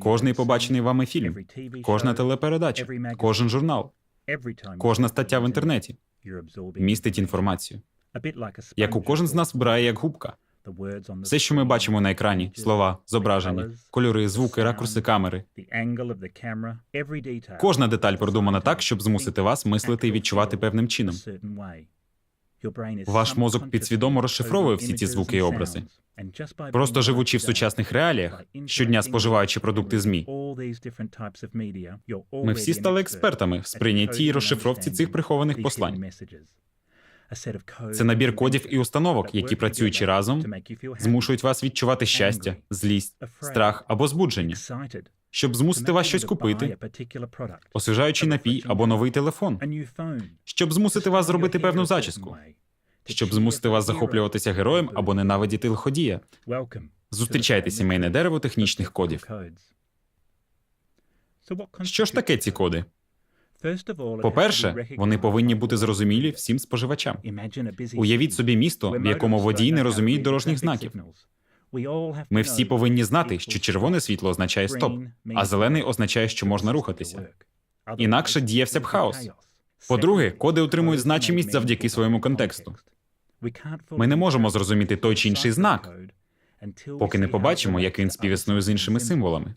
кожний побачений вами фільм, кожна телепередача, кожен журнал, кожна стаття в інтернеті містить інформацію, яку кожен з нас вбирає як губка. Все, що ми бачимо на екрані, слова, зображення, кольори, звуки, ракурси камери. Кожна деталь продумана так, щоб змусити вас мислити і відчувати певним чином. Ваш мозок підсвідомо розшифровує всі ці звуки і образи. Просто живучи в сучасних реаліях, щодня споживаючи продукти ЗМІ, ми всі стали експертами в сприйнятті і розшифровці цих прихованих послань. Це набір кодів і установок, які працюючи разом, змушують вас відчувати щастя, злість, страх або збудження, щоб змусити вас щось купити, освіжаючий напій або новий телефон, щоб змусити вас зробити певну зачіску, щоб змусити вас захоплюватися героєм або ненавидіти лиходія. Зустрічайте сімейне дерево технічних кодів. Що ж таке ці коди? По-перше, вони повинні бути зрозумілі всім споживачам. Уявіть собі місто, в якому водії не розуміють дорожніх знаків. Ми всі повинні знати, що червоне світло означає стоп, а зелений означає, що можна рухатися. Інакше діявся б хаос. По-друге, коди отримують значимість завдяки своєму контексту. Ми не можемо зрозуміти той чи інший знак, поки не побачимо, як він співіснує з іншими символами.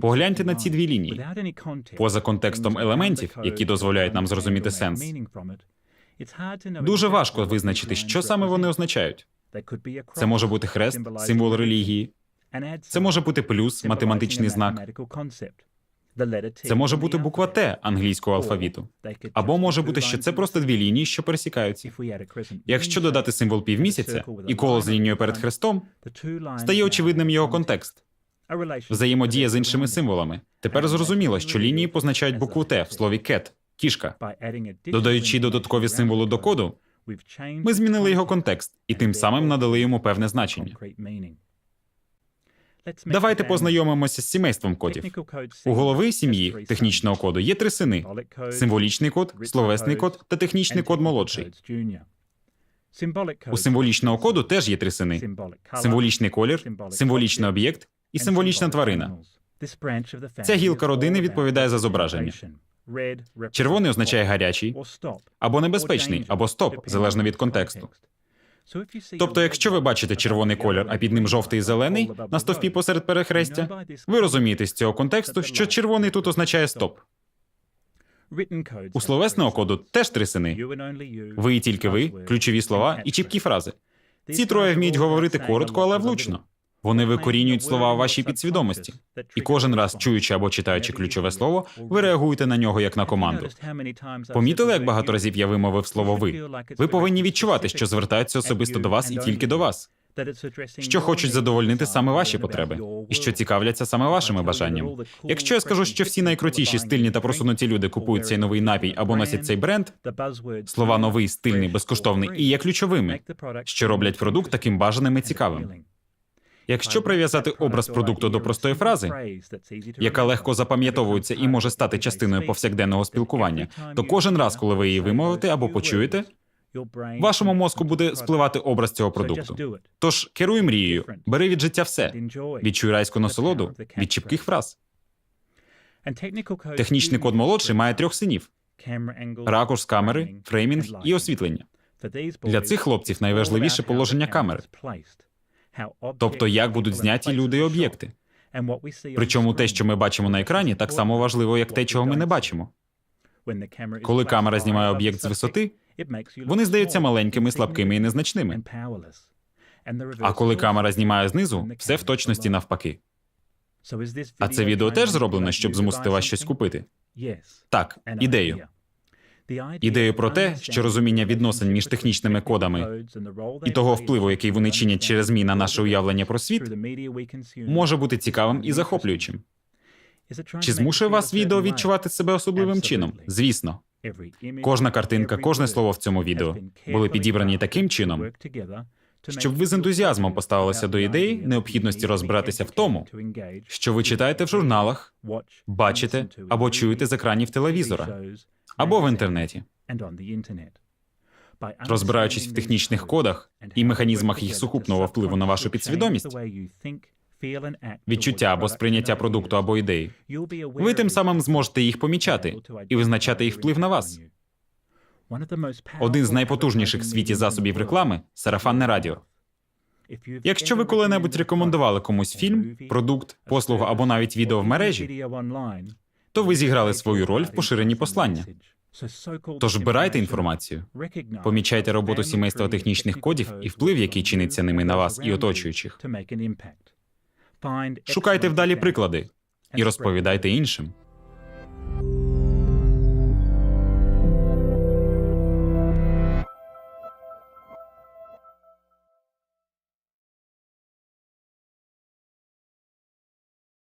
Погляньте на ці дві лінії. Поза контекстом елементів, які дозволяють нам зрозуміти сенс, дуже важко визначити, що саме вони означають. Це може бути хрест, символ релігії, це може бути плюс, математичний знак, це може бути буква Т англійського алфавіту, або може бути, що це просто дві лінії, що пересікаються. Якщо додати символ півмісяця і коло з лінією перед хрестом, стає очевидним його контекст. Взаємодія з іншими символами. Тепер зрозуміло, що лінії позначають букву Т в слові cat – кішка. Додаючи додаткові символи до коду, ми змінили його контекст і тим самим надали йому певне значення. Давайте познайомимося з сімейством кодів. У голови сім'ї технічного коду є три сини: символічний код, словесний код та технічний код молодший. У символічного коду теж є три сини: символічний колір, символічний об'єкт і символічна тварина. Ця гілка родини відповідає за зображення. Червоний означає гарячий, або небезпечний, або стоп, залежно від контексту. Тобто, якщо ви бачите червоний колір, а під ним жовтий і зелений на стовпі посеред перехрестя, ви розумієте з цього контексту, що червоний тут означає стоп. У словесного коду теж три сини. Ви і тільки ви, ключові слова і чіпкі фрази. Ці троє вміють говорити коротко, але влучно. Вони викорінюють слова у вашій підсвідомості. І кожен раз, чуючи або читаючи ключове слово, ви реагуєте на нього як на команду. Помітили, як багато разів я вимовив слово ви? Ви повинні відчувати, що звертаються особисто до вас і тільки до вас. Що хочуть задовольнити саме ваші потреби, і що цікавляться саме вашими бажаннями. Якщо я скажу, що всі найкрутіші, стильні та просунуті люди купують цей новий напій або носять цей бренд, слова новий, стильний, безкоштовний і є ключовими, що роблять продукт таким бажаним і цікавим. Якщо прив'язати образ продукту до простої фрази, яка легко запам'ятовується і може стати частиною повсякденного спілкування, то кожен раз, коли ви її вимовите або почуєте, вашому мозку буде спливати образ цього продукту. Тож керуй мрією, бери від життя все, відчуй райську насолоду від чіпких фраз. Технічний код молодший має трьох синів: ракурс камери, фреймінг і освітлення. Для цих хлопців найважливіше положення камери. Тобто, як будуть зняті люди і об'єкти. Причому те, що ми бачимо на екрані, так само важливо, як те, чого ми не бачимо. Коли камера знімає об'єкт з висоти, вони здаються маленькими, слабкими і незначними. А коли камера знімає знизу, все в точності навпаки. А це відео теж зроблено, щоб змусити вас щось купити. Так, ідею. Ідею про те, що розуміння відносин між технічними кодами і того впливу, який вони чинять через ЗМІ на наше уявлення про світ, може бути цікавим і захоплюючим. Чи змушує вас відео відчувати себе особливим чином? Звісно, кожна картинка, кожне слово в цьому відео були підібрані таким чином, щоб ви з ентузіазмом поставилися до ідеї необхідності розбиратися в тому, що ви читаєте в журналах, бачите або чуєте з екранів телевізора або в інтернеті. Розбираючись в технічних кодах і механізмах їх сукупного впливу на вашу підсвідомість, відчуття або сприйняття продукту або ідеї, ви тим самим зможете їх помічати і визначати їх вплив на вас. Один з найпотужніших в світі засобів реклами сарафанне радіо. Якщо ви коли-небудь рекомендували комусь фільм, продукт, послугу або навіть відео в мережі, то ви зіграли свою роль в поширенні послання. Тож збирайте інформацію, помічайте роботу сімейства технічних кодів і вплив, який чиниться ними на вас і оточуючих. Шукайте вдалі приклади і розповідайте іншим.